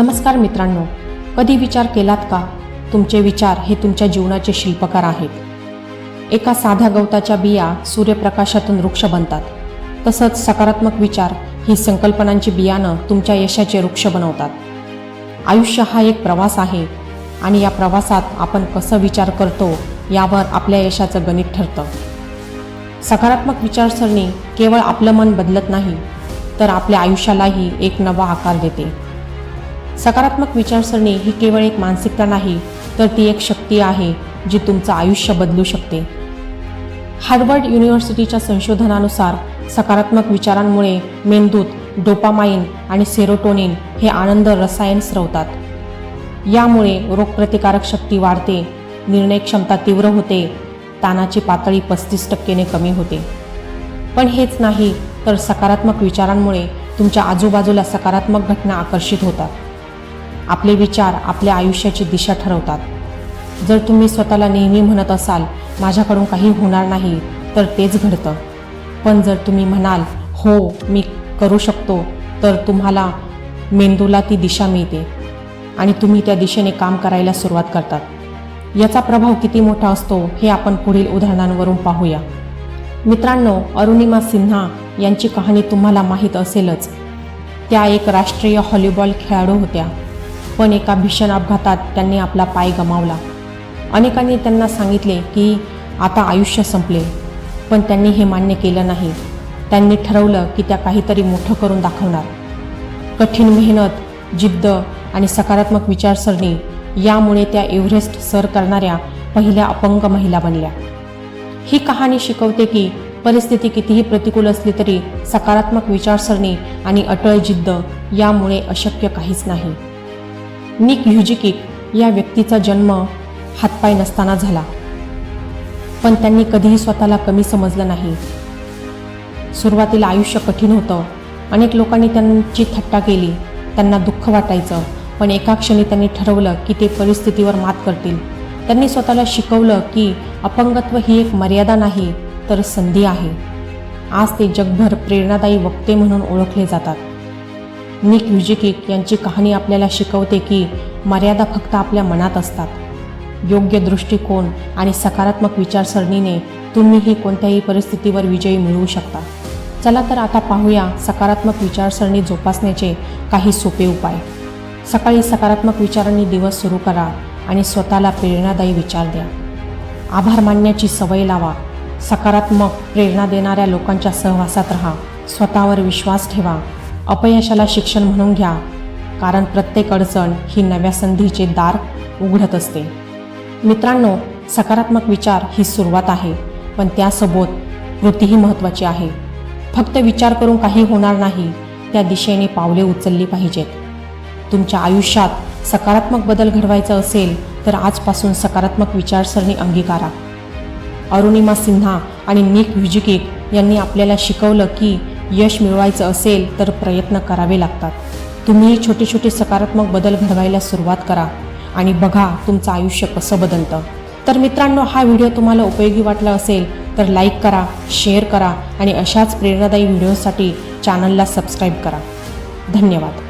नमस्कार मित्रांनो कधी विचार केलात का? तुमचे विचार हे तुमच्या जीवनाचे शिल्पकार आहेत. एका साध्या गवताच्या बिया सूर्यप्रकाशातून वृक्ष बनतात. तसंच सकारात्मक विचार ही संकल्पनांची बियाणं तुमच्या यशाचे वृक्ष बनवतात. आयुष्य हा एक प्रवास आहे आणि या प्रवासात आपण कसं विचार करतो यावर आपल्या यशाचं गणित ठरतं. सकारात्मक विचारसरणी केवळ आपलं मन बदलत नाही तर आपल्या आयुष्यालाही एक नवा आकार देते. सकारात्मक विचारसरणी ही केवळ एक मानसिकता नाही तर ती एक शक्ती आहे जी तुमचं आयुष्य बदलू शकते. हार्वर्ड युनिव्हर्सिटीच्या संशोधनानुसार सकारात्मक विचारांमुळे मेंदूत डोपामाइन आणि सेरोटोनिन हे आनंद रसायन स्रवतात. यामुळे रोगप्रतिकारक शक्ती वाढते निर्णय क्षमता तीव्र होते ताणाची पातळी पस्तीस टक्केने कमी होते. पण हेच नाही तर सकारात्मक विचारांमुळे तुमच्या आजूबाजूला सकारात्मक घटना आकर्षित होतात. आपले विचार आपल्या आयुष्याची दिशा ठरवतात. जर तुम्ही स्वतःला नेहमी म्हणत असाल माझ्याकडून काही होणार नाही तर तेच घडतं. पण जर तुम्ही म्हणाल हो मी करू शकतो तर तुम्हाला मेंदूला ती दिशा मिळते. आणि तुम्ही त्या दिशेने काम करायला सुरुवात करतात. याचा प्रभाव किती मोठा असतो हे आपण पुढील उदाहरणांवरून पाहूया. मित्रांनो अरुणिमा सिन्हा यांची कहाणी तुम्हाला माहीत असेलच. त्या एक राष्ट्रीय हॉलीबॉल खेळाडू होत्या. पण एका भीषण अपघातात त्यांनी आपला पाय गमावला. अनेकांनी त्यांना सांगितले की आता आयुष्य संपले. पण त्यांनी हे मान्य केलं नाही. त्यांनी ठरवलं की त्या काहीतरी मोठं करून दाखवणार. कठीण मेहनत जिद्द आणि सकारात्मक विचारसरणी यामुळे त्या एव्हरेस्ट सर करणाऱ्या पहिल्या अपंग महिला बनल्या. ही कहाणी शिकवते की परिस्थिती कितीही प्रतिकूल असली तरी सकारात्मक विचारसरणी आणि अटळ जिद्द यामुळे अशक्य काहीच नाही. निक ह्युजिकिक या व्यक्तीचा जन्म हातपाय नसताना झाला. पण त्यांनी कधीही स्वतःला कमी समजलं नाही. सुरुवातीला आयुष्य कठीण होतं. अनेक लोकांनी त्यांची थट्टा केली. त्यांना दुःख वाटायचं. पण एका क्षणी त्यांनी ठरवलं की ते परिस्थितीवर मात करतील. त्यांनी स्वतःला शिकवलं की अपंगत्व ही एक मर्यादा नाही तर संधी आहे. आज ते जगभर प्रेरणादायी वक्ते म्हणून ओळखले जातात. निक युजिकिक यांची कहाणी आपल्याला शिकवते की मर्यादा फक्त आपल्या मनात असतात. योग्य दृष्टिकोन आणि सकारात्मक विचारसरणीने तुम्हीही कोणत्याही परिस्थितीवर विजयी मिळवू शकता. चला तर आता पाहूया सकारात्मक विचारसरणी जोपासण्याचे काही सोपे उपाय. सकाळी सकारात्मक विचारांनी दिवस सुरू करा आणि स्वतःला प्रेरणादायी विचार द्या. आभार मानण्याची सवय लावा. सकारात्मक प्रेरणा देणाऱ्या लोकांच्या सहवासात राहा. स्वतःवर विश्वास ठेवा. अपयशाला शिक्षण म्हणून घ्या कारण प्रत्येक अडचण ही नव्या संधीचे दार उघडत असते. मित्रांनो सकारात्मक विचार ही सुरुवात आहे पण त्यासोबत वृत्तीही महत्त्वाची आहे. फक्त विचार करून काही होणार नाही त्या दिशेने पावले उचलली पाहिजेत. तुमच्या आयुष्यात सकारात्मक बदल घडवायचा असेल तर आजपासून सकारात्मक विचारसरणी अंगीकारा. अरुणिमा सिन्हा आणि निक व्हिजिकिक यांनी आपल्याला शिकवलं की यश मिळवायचं असेल तर प्रयत्न करावे लागतात. तुम्ही छोटे छोटे सकारात्मक बदल घडवायला सुरुवात करा आणि बघा तुमचं आयुष्य कसं बदलतं. तर मित्रांनो हा व्हिडिओ तुम्हाला उपयोगी वाटला असेल तर लाईक करा शेअर करा आणि अशाच प्रेरणादायी व्हिडिओसाठी चॅनलला सबस्क्राईब करा. धन्यवाद.